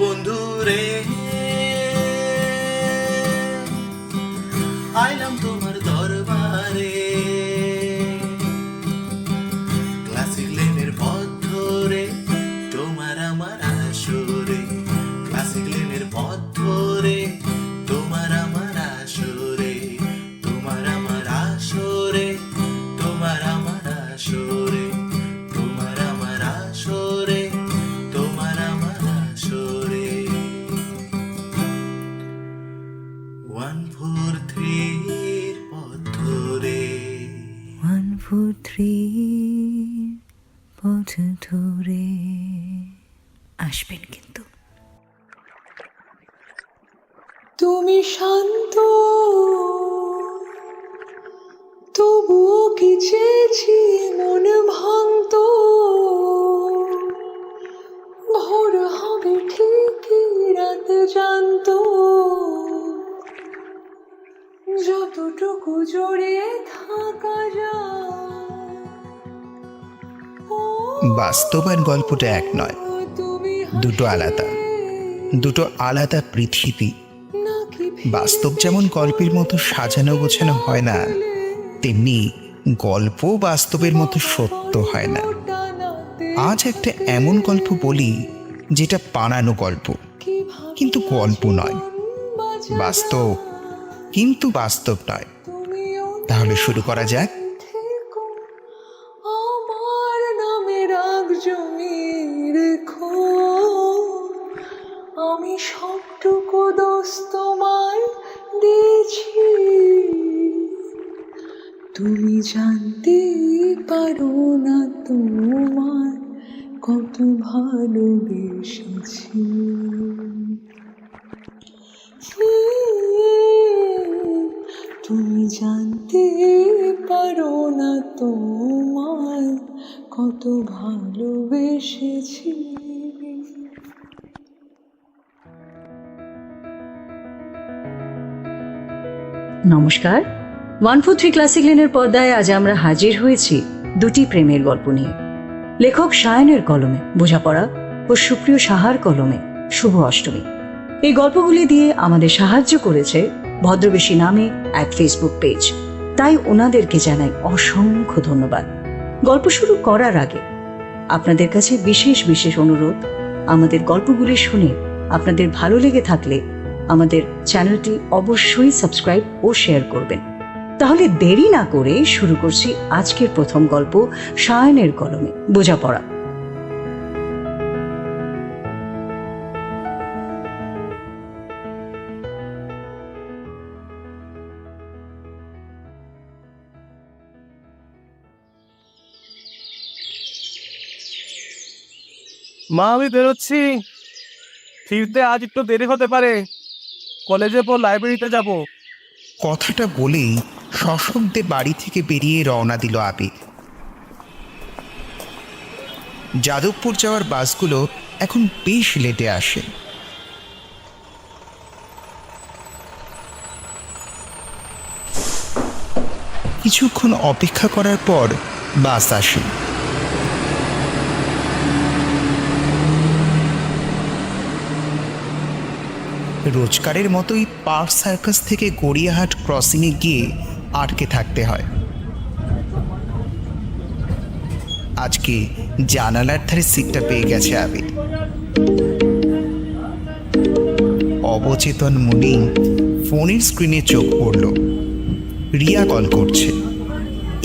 বন্ধু one four three পথ ধরে। ওয়ান ফোর থ্রি পথ ধরে। আসবেন কিন্তু। তুমি শান্ত তবুও কি চেয়েছি মন ভাঙত? ভোর হবে ঠিকই রাত জানত। যতটুকু জড়িয়ে থাকা যায়। ও বাস্তব আর গল্পটা এক নয় দুটো আলাদা দুটো আলাদা পৃথিবী। বাস্তব যেমন গল্পের মতো সাজানো গোছানো হয় না তেমনি গল্প বাস্তবের মতো সত্য হয় না। আজ একটা এমন গল্প বলি যেটা বানানো গল্প কিন্তু গল্প নয় বাস্তব। কিন্তু বাস্তব নয়। তাহলে শুরু করা যাক। আমার নামে রাগ জমিয়ে রেখো। আমি সবটুকু দোষ তোমায় দিয়েছি। তুমি জানতে পারো না তোমার কত ভালোবেসেছি। তুমি জানতে পারো না তোমার কত ভালোবেসেছি। নমস্কার। ওয়ান ফোর থ্রি ক্লাসিক লেনের পর্দায় আজ আমরা হাজির হয়েছি দুটি প্রেমের গল্প নিয়ে। লেখক সায়নের কলমে, বোঝাপড়া ও সুপ্রিয় সাহার কলমে, শুভ অষ্টমী। এই গল্পগুলি দিয়ে আমাদের সাহায্য করেছে ভদ্রবেশী নামে এক ফেসবুক পেজ তাই ওনাদেরকে জানাই অসংখ্য ধন্যবাদ। গল্প শুরু করার আগে আপনাদের কাছে বিশেষ বিশেষ অনুরোধ, আমাদের গল্পগুলি শুনে আপনাদের ভালো লেগে থাকলে আমাদের চ্যানেলটি অবশ্যই সাবস্ক্রাইব ও শেয়ার করবেন। তাহলে দেরি না করে শুরু করছি আজকের প্রথম গল্প সায়নের কলমে। বোঝাপড়া। মা, আমি বেরোচ্ছি। ফিরতে আজ একটু দেরি হতে পারে। কলেজে পর লাইব্রেরিতে যাব। কথাটা বলেই শশব্দে বাড়ি থেকে বেরিয়ে রওনা দিল আবির। যাদবপুর যাওয়ার বাসগুলো এখন বেশ লেটে আসে। কিছুক্ষণ অপেক্ষা করার পর বাস আসে। রোজকারের মতোই পার্ক সার্কাস থেকে গড়িয়াহাট ক্রসিংয়ে গিয়ে আটকে থাকতে হয়। আজকে জানালার ধারে সিটটা পেয়ে গেছে আবির। অবচেতন মনি ফোনের স্ক্রিনে চোখ পড়ল। রিয়া কল করছে।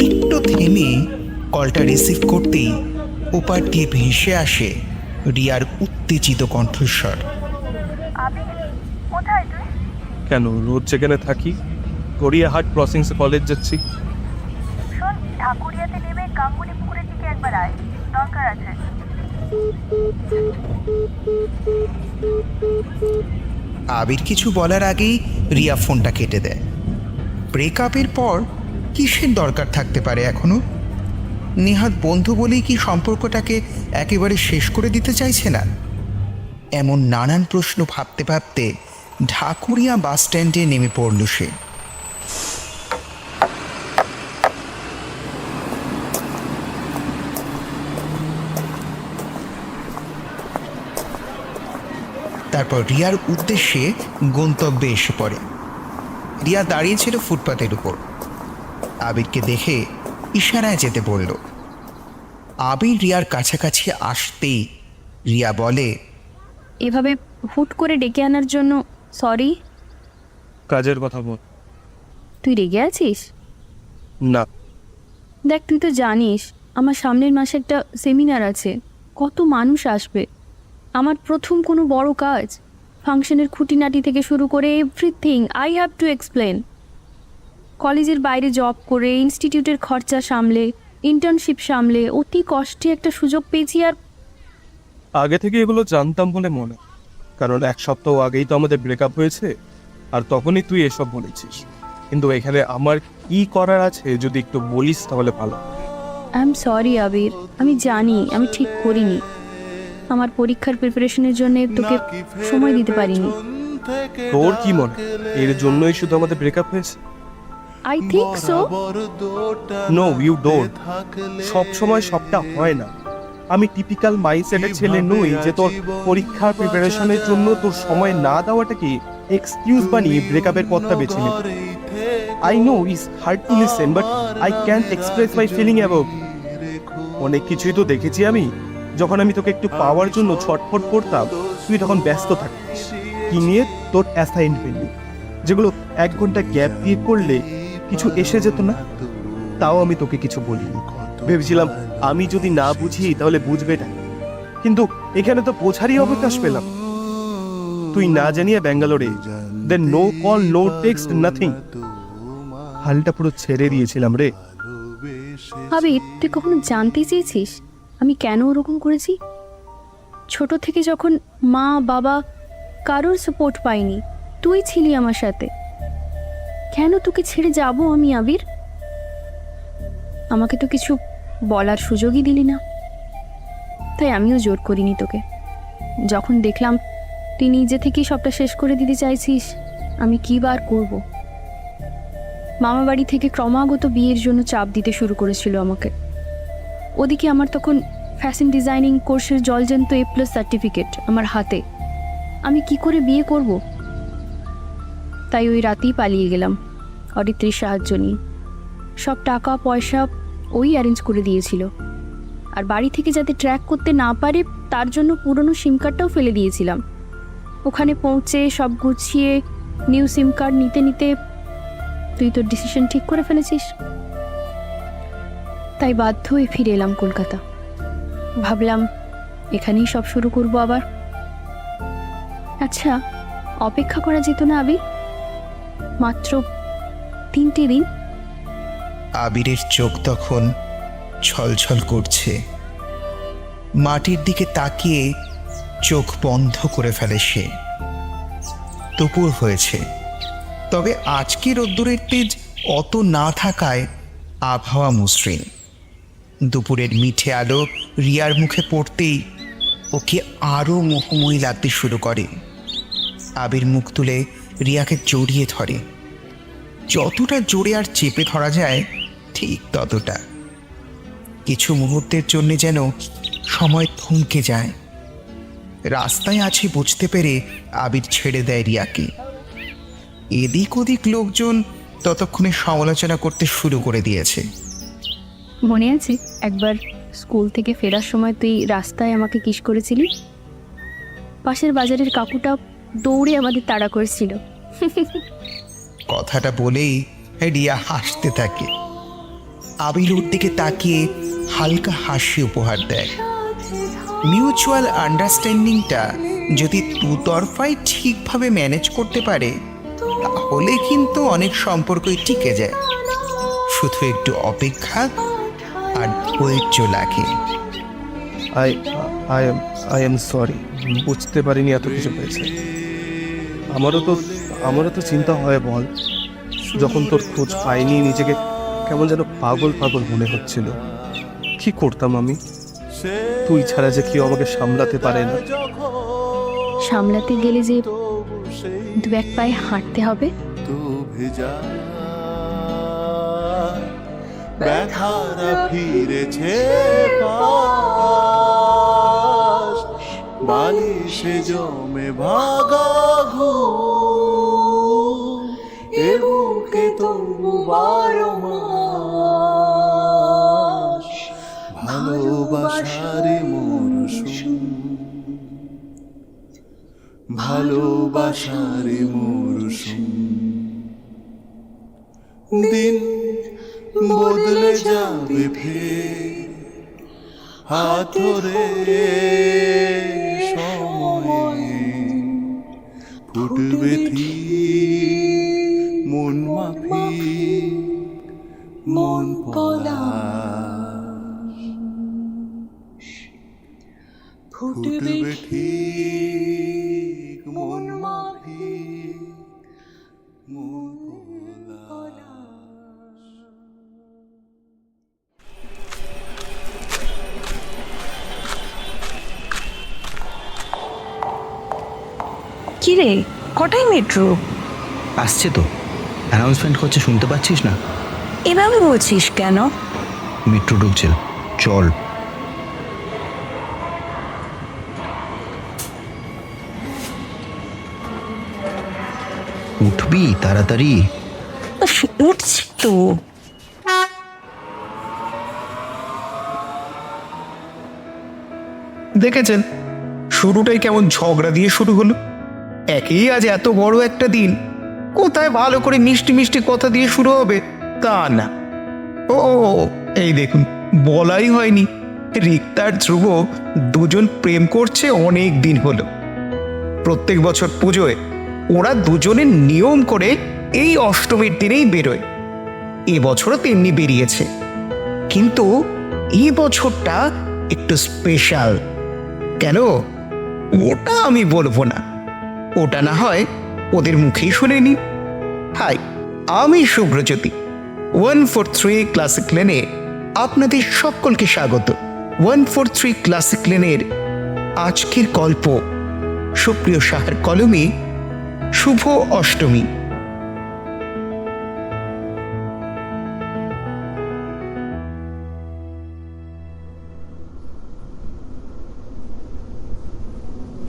একটু থেমে কলটা রিসিভ করতেই ওপার দিয়ে ভেসে আসে রিয়ার উত্তেজিত কণ্ঠস্বর। কেন? রোজ যেখানে থাকি গড়িয়াহাট ক্রসিংস কলেজ যাচ্ছি। শোন ঠাকুরিয়াতে নেমে গাঙ্গুলি পুকুরের দিকে একবার আয়। দরকার আছে। আবির কিছু বলার আগেই রিয়া ফোনটা কেটে দেয়। ব্রেকআপের পর কিসের দরকার থাকতে পারে এখনও? নেহাত বন্ধু বলেই কি সম্পর্কটাকে একেবারে শেষ করে দিতে চাইছে না? এমন নানান প্রশ্ন ভাবতে ভাবতে ঢাকুরিয়া বাস স্ট্যান্ডে নেমে পড়ল সে। তারপর রিয়ার উদ্দেশ্যে গন্তব্যে এসে পড়ে। রিয়া দাঁড়িয়েছিল ফুটপাতের উপর। আবিরকে দেখে ইশারায় যেতে বলল, আবির রিয়ার কাছাকাছি আসতেই রিয়া বলে, এভাবে হুট করে ডেকে আনার জন্য সরি কাজের কথা বল। তুই রেগে আছিস? না। দেখ তুই তো জানিস আমার সামনের মাসে একটা সেমিনার আছে। কত মানুষ আসবে। আমার প্রথম কোনো বড় কাজ ফাংশনের খুঁটিনাটি থেকে শুরু করে everything I have to explain কলেজের বাইরে জব করে ইনস্টিটিউটের খরচা সামলে ইন্টার্নশিপ সামলে অতি কষ্টে একটা সুযোগ পেয়েছি আর আগে থেকে এগুলো জানতাম বলে মনে হয়। কারণ এক সপ্তাহ আগেই তো আমাদের ব্রেকআপ হয়েছে আর তখনই তুই এসব বলেছিস। কিন্তু এখানে আমার কি করার আছে যদি একটু বলিস তাহলে ভালো আই এম সরি আবির। আমি জানি আমি ঠিক করিনি। আমার পরীক্ষার প্রিপারেশনের জন্য তোকে সময় দিতে পারিনি। তোর কি মনে এর জন্যই শুধু আমাদের ব্রেকআপ হয়েছে? I think so no you don't সব সময় সবটা হয় না। আমি টিপিক্যাল মাইন্ডসেটের ছেলে নই যে তোর পরীক্ষার প্রিপারেশনের জন্য তোর সময় না দেওয়াটা কি এক্সকিউজ বানিয়ে ব্রেকআপের পথটা বেছে নেব I know is hard to listen but I can express my feeling about অনেক কিছুই তো দেখেছি আমি। যখন আমি তোকে একটু পাওয়ার জন্য ছটফট করতাম তুই তখন ব্যস্ত থাকিস কি নিয়ে? তোর অ্যাসাইনমেন্ট যেগুলো এক ঘণ্টা গ্যাপ দিয়ে করলে কিছু এসে যেত না। তাও আমি তোকে কিছু বলিনি। ভেবেছিলাম আমি যদি না বুঝি, তাহলে বুঝবে না কিন্তু এখানে তো বোঝারই অবকাশ পেলাম। তুই না জানিয়ে ব্যাঙ্গালোরে then no call no text nothing হালটা পুরো ছেড়ে দিয়েছিলাম রে। আবির তুই কখনো জানতে চেয়েছিস আমি কেন ওরকম করেছি? ছোট থেকে যখন মা, বাবা কারোর সাপোর্ট পাইনি, তুই ছিলি আমার সাথে। কেন তোকে ছেড়ে যাব আমি, আবির? আমাকে তো কিছু বলার সুযোগই দিলি না। তাই আমিও জোর করিনি তোকে। যখন দেখলাম তুই নিজে থেকেই সবটা শেষ করে দিতে চাইছিস, আমি কী বার করব? মামা বাড়ি থেকে ক্রমাগত বিয়ের জন্য চাপ দিতে শুরু করেছিল আমাকে। ওদিকে আমার তখন ফ্যাশন ডিজাইনিং কোর্সের জলজান্ত এ প্লাস সার্টিফিকেট আমার হাতে। আমি কি করে বিয়ে করব? তাই ওই রাতেই পালিয়ে গেলাম, অরিত্রীর সাহায্য নিয়ে। সব টাকা, পয়সা ওই অ্যারেঞ্জ করে দিয়েছিল। আর বাড়ি থেকে যাতে ট্র্যাক করতে না পারে, তার জন্য পুরনো সিম কার্ডটাও ফেলে দিয়েছিলাম। ওখানে পৌঁছে সব গুছিয়ে নিউ সিম কার্ড নিতে নিতে তুই তোর ডিসিশন ঠিক করে ফেলেছিস। তাই বাধ্য হয়ে ফিরে এলাম কলকাতা। ভাবলাম, এখানেই সব শুরু করব আবার। আচ্ছা অপেক্ষা করা যেত না আবি? মাত্র তিনটে দিন আবিরের চোখ তখন ছলছল করছে। মাটির দিকে তাকিয়ে চোখ বন্ধ করে ফেলে সে। দুপুর হয়েছে। তবে আজকে রোদ্দুরের তেজ অত না থাকায় আবহাওয়া মসৃণ। দুপুরের মিঠে আলো রিয়ার মুখে পড়তেই ওকে আরও মোহময়ী লাগতে শুরু করে। আবির মুখ তুলে রিয়াকে জড়িয়ে ধরে। যতটা জোরে আর চেপে ধরা যায় ঠিক ততটা। কিছু মুহূর্তের জন্য যেন সময় থমকে যায়। রাস্তায় আছে বুঝতে পেরে আবির ছেড়ে দেয় রিয়াকে। এদিক ওদিক লোকজন ততক্ষণে সমালোচনা করতে শুরু করে দিয়েছে। মনে আছে? একবার স্কুল থেকে ফেরার সময় তুই রাস্তায় আমাকে কিস করেছিলি? পাশের বাজারের কাকুটা দৌড়ে আমাদের তাড়া করেছিল। কথাটা বলেই রিয়া হাসতে থাকে। আবির ওর দিকে তাকিয়ে হালকা হাসি উপহার দেয়। মিউচুয়াল আন্ডারস্ট্যান্ডিংটা যদি দুতরফাই ঠিকভাবে ম্যানেজ করতে পারে, তাহলে কিন্তু অনেক সম্পর্কই টিকে যায়। শুধু একটু অপেক্ষা আর ধৈর্য লাগে। I I am I am sorry বুঝতে পারিনি এত কিছু হয়েছে। আমারও তো আমারও তো চিন্তা হয় বল, যখন তোর খোঁজ পাইনি নিজেকে কেমন যেন পাগল পাগল মনে হচ্ছিল। কি করতাম আমি? তুই ছাড়া যে কেউ আমাকে সামলাতে পারে না। সামলাতে গেলে যে দু এক পায়ে হাঁটতে হবে? ব্যথারা ফিরেছে বালিশ জমে ভাগা ঘুম তবু বারো মাস ভালোবাসার মরশুম। ভালোবাসার মরশুম। দিন বদলে যাবে ফের। হাত ধরে সময়ে ফুটবে ঠিক ফুটবে ঠিক মন মাফি মন কি রে? কটাই মেট্রো আসছে তো। অ্যানাউন্সমেন্ট করছে শুনতে পাচ্ছিস না? এভাবে বলছিস কেন? মেট্রো ঢুকছে। চল। উঠবি তাড়াতাড়ি? উফ, উঠছি তো। দেখেছেন শুরুটাই কেমন ঝগড়া দিয়ে শুরু হলো। একেই আজ এত বড় একটা দিন কোথায় ভালো করে মিষ্টি মিষ্টি কথা দিয়ে শুরু হবে তা না। ও এই দেখুন বলাই হয়নি রিক্তার ধ্রুব দুজন প্রেম করছে অনেক দিন হলো। প্রত্যেক বছর পুজোয় ওরা দুজনের নিয়ম করে এই অষ্টমীর দিনেই বেরোয়। এবছরও তেমনি বেরিয়েছে। কিন্তু এই বছরটা একটু স্পেশাল কেন? ওটা আমি বলব না। ওটা না হয় ওদের মুখেই শুনে নি হাই, আমি Shubhrajyoti one four three classic লেনে আপনাদের সকলকে স্বাগত। ওয়ান ফোর থ্রি ক্লাসিক লেনের আজকের গল্প সুপ্রিয় সাহার কলমে শুভ অষ্টমী।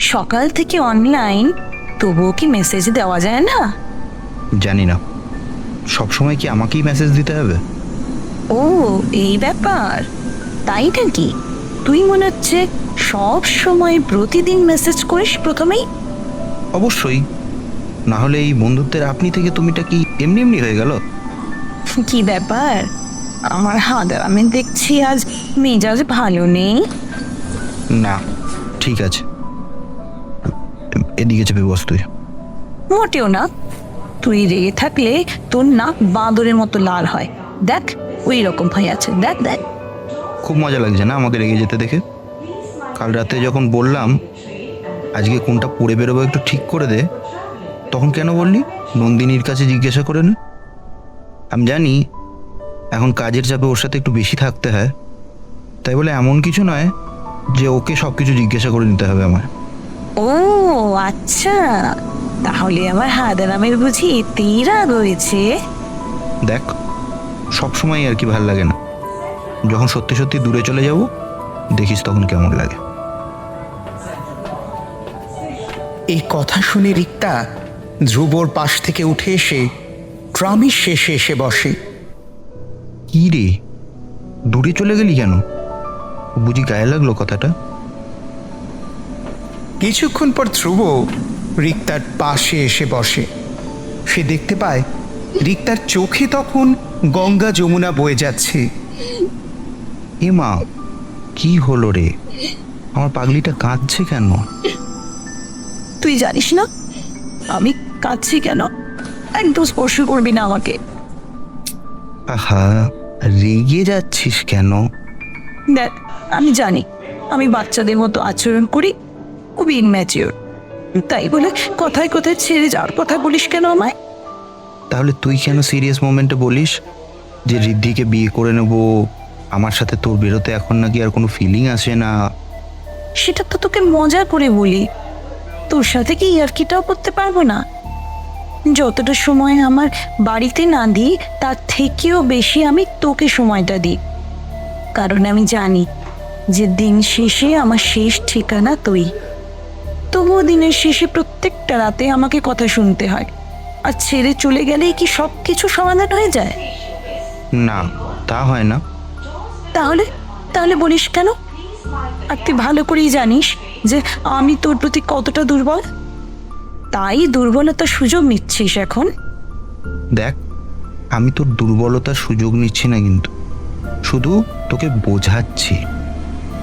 সকাল থেকে অনলাইন তবুও কি মেসেজ দেওয়া যায় না? জানি না। সবসময় কি আমাকেই মেসেজ দিতে হবে? ও এই ব্যাপার। তাই নাকি? তুই মনে হচ্ছে সব সময় প্রতিদিন মেসেজ করিস প্রথমেই? অবশ্যই। না হলে এই বন্ধুত্বের আপনি থেকে তুমিটা কি এমনি এমনি হয়ে গেল? কি ব্যাপার? আমার হাত আমি দেখছি আজ মেজাজ ভালো নেই। না ঠিক আছে। এদিকে চেপে বস তুই। মোটেও না। তুই রেগে থাকলে তোর নাক বাঁদরের মতো লাল হয়। দেখ ওই রকম হয়ে আছে। দেখ দেখ। খুব মজা লাগছে না আমাকে রেগে যেতে দেখে? কাল রাতে যখন বললাম আজকে কোনটা পড়ে বেরোবো একটু ঠিক করে দে। তখন কেন বললি? নন্দিনীর কাছে জিজ্ঞাসা করে না। আমি জানি এখন কাজের চাপে ওর সাথে একটু বেশি থাকতে হয়। তাই বলে এমন কিছু নয় যে ওকে সব কিছু জিজ্ঞাসা করে নিতে হবে আমার ও আচ্ছা। তাহলে আমার হাদারামের বুঝি এতেই রাগ হয়েছে। দেখ সব সময় আর কি ভালো লাগে না। যখন সত্যি সত্যি দূরে চলে যাব দেখিস তখন কেমন লাগে। এই কথা শুনে রিক্তা ধ্রুবর পাশ থেকে উঠে এসে ট্রামের শেষে এসে বসে। কি রে? দূরে চলে গেলি কেন? বুঝি গায়ে লাগল কথাটা। কিছুক্ষণ পর ধ্রুব রিক্তার পাশে এসে বসে। সে দেখতে পায় রিক্তার চোখে তখন গঙ্গা যমুনা বয়ে যাচ্ছে। এ মা কি হলো রে? আমার পাগলিটা কাঁদছে কেন? তুই জানিস না আমি কাঁদছি কেন? একদম স্পর্শ করবি না আমাকে। আহা রেগে যাচ্ছিস কেন? দেখ আমি জানি আমি বাচ্চাদের মতো আচরণ করি খুবই ইনম্যাচিওর তাই বলে কথায় কথায় ছেড়ে যাওয়ার কথা বলিস কেন আমায়? তাহলে তুই কেন সিরিয়াস মোমেন্টে বলিস যে ঋদ্ধিকে বিয়ে করে নেব আমার সাথে তোর বেরোতে এখন নাকি আর কোনো ফিলিং আসে না? সেটা তো তোকে মজা করে বলি। তোর সাথে কি ইয়ার্কিটাও করতে পারব না? যতটা সময় আমার বাড়িতে না দিই তার থেকেও বেশি আমি তোকে সময়টা দিই। কারণ আমি জানি যে দিন শেষে আমার শেষ ঠিকানা তুই। তবুও দিনের শেষে প্রত্যেকটা রাতে আমাকে কথা শুনতে হয়। আর ছেড়ে চলে গেলেই কি সব কিছু সমাধান হয়ে যায়? না তা হয় না। তাহলে তাহলে বলিস কেন? আর তুই ভালো করেই জানিস যে আমি তোর প্রতি কতটা দুর্বল। তাই দুর্বলতার সুযোগ নিচ্ছিস এখন। দেখ আমি তোর দুর্বলতার সুযোগ নিচ্ছি না কিন্তু। শুধু তোকে বোঝাচ্ছি।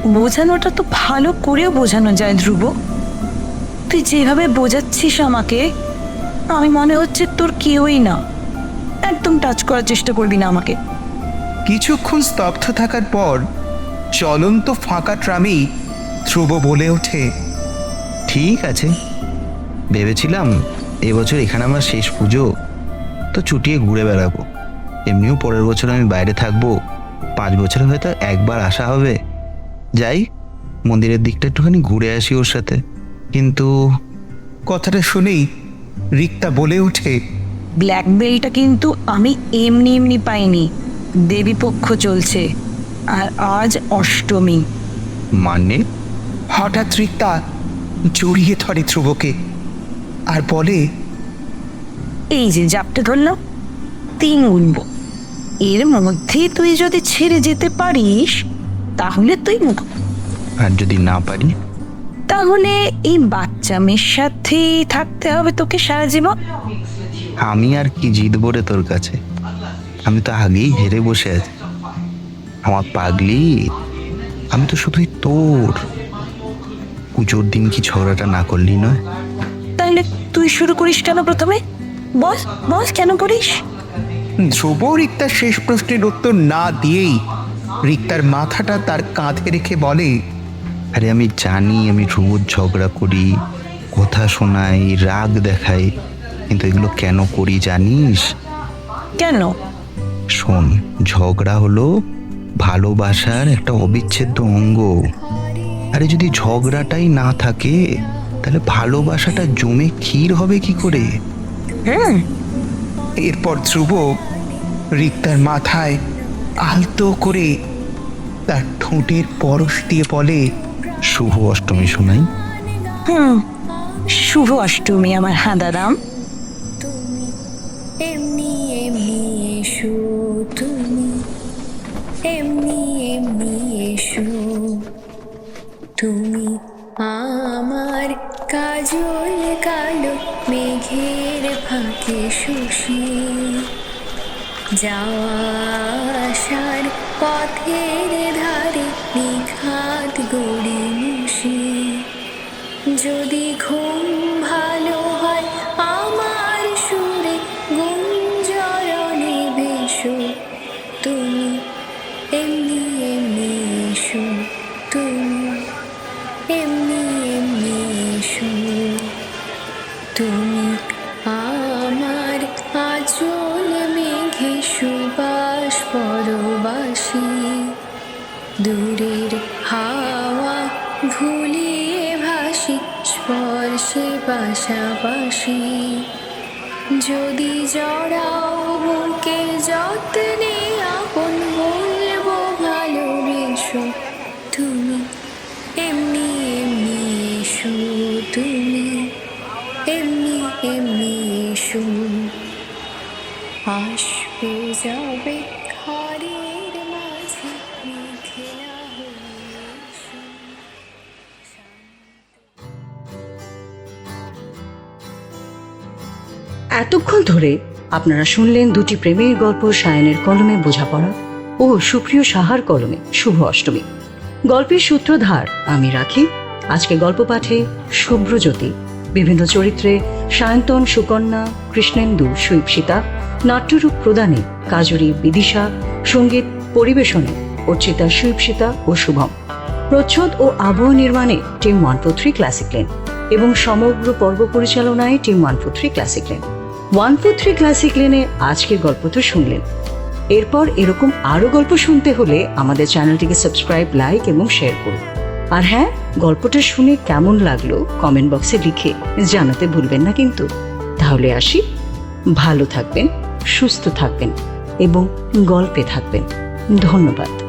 বোঝানোটা তো ভালো করেও বোঝানো যায় ধ্রুব। তুই যেভাবে বোঝাচ্ছিস আমাকে আমি মনে হচ্ছে তোর কেউই না। একদম টাচ করার চেষ্টা করবি না আমাকে। কিছুক্ষণ স্তব্ধ থাকার পর চলন্ত ফাঁকা ট্রামেই ধ্রুব বলে ওঠে ঠিক আছে ভেবেছিলাম এবছর এখানে আমার শেষ পুজো তো ছুটিয়ে ঘুরে বেড়াবো। এমনিও পরের বছর আমি বাইরে থাকব পাঁচ বছরে হয়তো একবার আসা হবে। যাই মন্দিরের দিকটা একটুখানি ঘুরে আসি ওর সাথে। কিন্তু কথাটা শুনেই রিক্তা বলে ওঠে ব্ল্যাকবেরিটা কিন্তু আমি এমনি এমনি পাইনি। দেবী পক্ষ চলছে আর আজ অষ্টমী। মানে? হঠাৎ রিক্তা জড়িয়ে ধরে ধ্রুবকে। আর বলে এই যে জাপটা ধরলাম তিন গুনব। এর মধ্যে তুই যদি ছেড়ে যেতে পারিস তাহলে তুই আর যদি না পারি? তাহলে এই বাচ্চা মেয়ের সাথে থাকতে হবে তোকে সারা জীবন। আমি আর কি জিতবো রে তোর কাছে? আমি তো আগেই হেরে বসে আছি। আমার পাগলি আমি তো শুধুই তোর। পুজোর দিন কি ঝগড়াটা না করলি নয়? তাহলে তুই শুরু করিস কেন প্রথমে? বস বস কেন করিস? ধ্রুব রিক্তার শেষ প্রশ্নের উত্তর না দিয়েই রিক্তার মাথাটা তার কাঁধে রেখে বলে আরে আমি জানি আমি ধ্রুবর ঝগড়া করি কথা শোনাই রাগ দেখাই কিন্তু এগুলো কেন করি জানিস? কেন? শোন ঝগড়া হলো ভালোবাসার একটা অবিচ্ছেদ্য অঙ্গ। আরে যদি ঝগড়াটাই না থাকে তাহলে ভালোবাসাটা জমে ক্ষীর হবে কি করে? হুম। এরপর ধ্রুব রিক্তার মাথায় আলতো করে তার ঠোঁটের পরশ দিয়ে বলে শুভ অষ্টমী শোনাই হুম শুভ অষ্টমী আমার হাঁদারাম তুমি এমনি এমনি এসো তুমি এমনি এমনি এসো। তুমি আমার কাজল কালো মেঘের ফাঁকে শুষি। যাওয়া আসার পথের ধারে নিখাত গড়ে মুশি। যদি আচল মেঘে সুবাস পরবাসি। দূরের হাওয়া ভুলিয়ে ভাসি স্পর্শে পাশাপাশি। যদি জড়াও বুকে যত্নে এতক্ষণ ধরে আপনারা শুনলেন দুটি প্রেমের গল্প সায়নের কলমে বোঝাপড়া ও সুপ্রিয় সাহার কলমে শুভ অষ্টমী। গল্পের সূত্রধার আমি রাখি। আজকে গল্প পাঠে শুভ্রজ্যোতি বিভিন্ন চরিত্রে সায়ন্তন, সুকন্যা, কৃষ্ণেন্দু, সুইপসিতা, নাট্যরূপ প্রদানে কাজরি বিদিশা, সংগীত পরিবেশনে অর্চিতা সুইপসিতা ও শুভম। প্রচ্ছদ ও আবহ নির্মাণে team one four three classic lane এবং সমগ্র পর্ব পরিচালনায় team one four three classic lane. One four three classic লেনে আজকের গল্প তো শুনলেন। এরপর এরকম আরও গল্প শুনতে হলে আমাদের চ্যানেলটিকে সাবস্ক্রাইব, লাইক এবং শেয়ার করুন। আর হ্যাঁ গল্পটা শুনে কেমন লাগল কমেন্ট বক্সে লিখে জানাতে ভুলবেন না কিন্তু। তাহলে আসি। ভালো থাকবেন, সুস্থ থাকবেন এবং গল্পে থাকবেন। ধন্যবাদ।